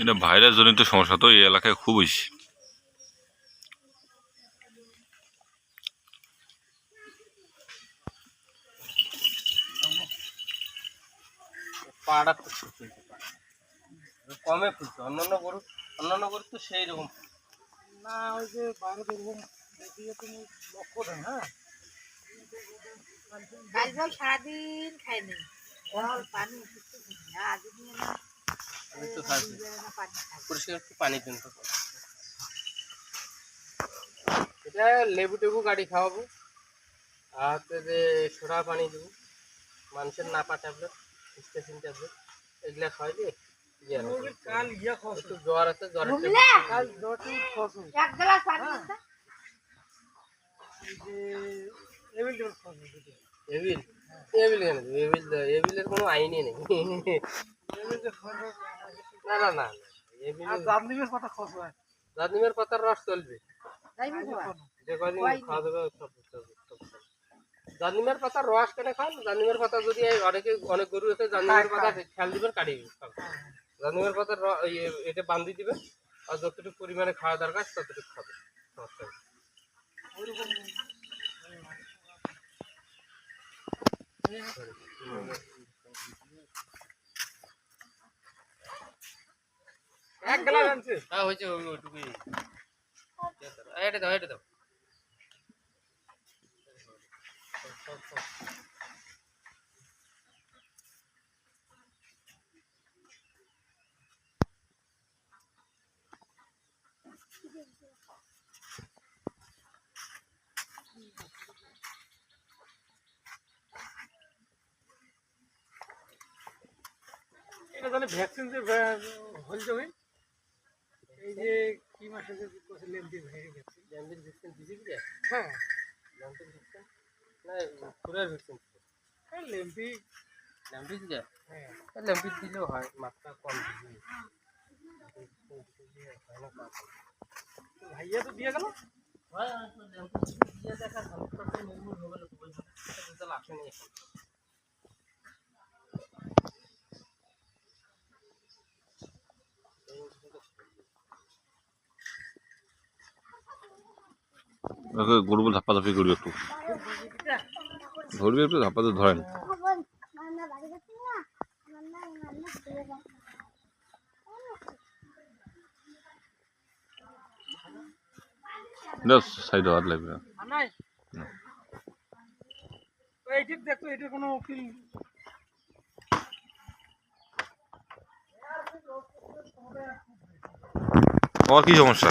এটা ভাইরাস জনিত সমস্যা তো এই এলাকায় খুব হয়েছে পাড়া খুব ফুলছে পাড়া। কমে ফুলছে অন্যান্য গরু অন্যান্য গরু তো সেই রকম। না ওই যে বাইরে যেরকম দেখি তুমি লক্ষ্য দেয় হ্যাঁ? সারাদিন খাইনি পরিষ্কার একটু পানি দিন তো। এটা লেবু টেবু গাড়ি খাওয়াবো আর যে সোডা পানি দেবো মানুষের নাপা ট্যাবলেট স্টেশন ট্যাবলেট এগুলা খাওয়াইলে ইয়ে ইয়ে জ্বর আছে এক গ্লাস পানি এবিল এবিল কেন? দেবো? আইনই নেই। না না না কথা হয়। জাদনিমের রস চলবে। যে কদিন খাওয়া দাওয়া সব সব। পাতার রস কেন খান? জাদনিমের পাতা যদি অনেকে অনেক গরু আছে জাদনিমের পাতা খেয়াল দিবেন কাটিয়ে দিবেন জাদনিমের পাতার র- ইয়ে এটা বান্ধি দিবেন আর যতটুকু পরিমাণে খাওয়া দরকার ততটুকু খাবে সমস্যা এক গ্লাস আনছে। হ্যাঁ হয়েছে ওইটুকুই এই, এটা দাও এটা দাও। এটা জানি ভ্যাকসিন যে হল যাবে। এই যে কি মাসে যে কছে লেন্দি ভেঙে গেছে ল্যাম্বির ভ্যাকসিন দিছি কি হ্যাঁ। ল্যাম্বির ভ্যাকসিন? না পুরের ভ্যাকসিন এই লেন্দি ল্যাম্বির যা? হ্যাঁ। ল্যাম্বির দিলেও হয় মাত্রা কম হয় কাজ। ভাইয়া তো দিয়ে গেল? হয়, হয়, তো দিয়ে দেখা ধানটা নির্মূল একটা রেজাল্ট আসেনি এখন। ওকে গরু বলে ধাপ্পা ধাপি করবি একটু। ধরবি একটু ধাপ্পা তো ধরেন। সাইডে হাত লাগবে। এইটির দেখো এটার কোনো কি সমস্যা?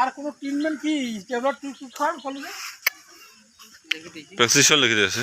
আর কোনো ট্রিটমেন্ট কি? টেবলেট টু দেখে দিয়েছি প্রেসক্রিপশন লিখে দিয়েছে।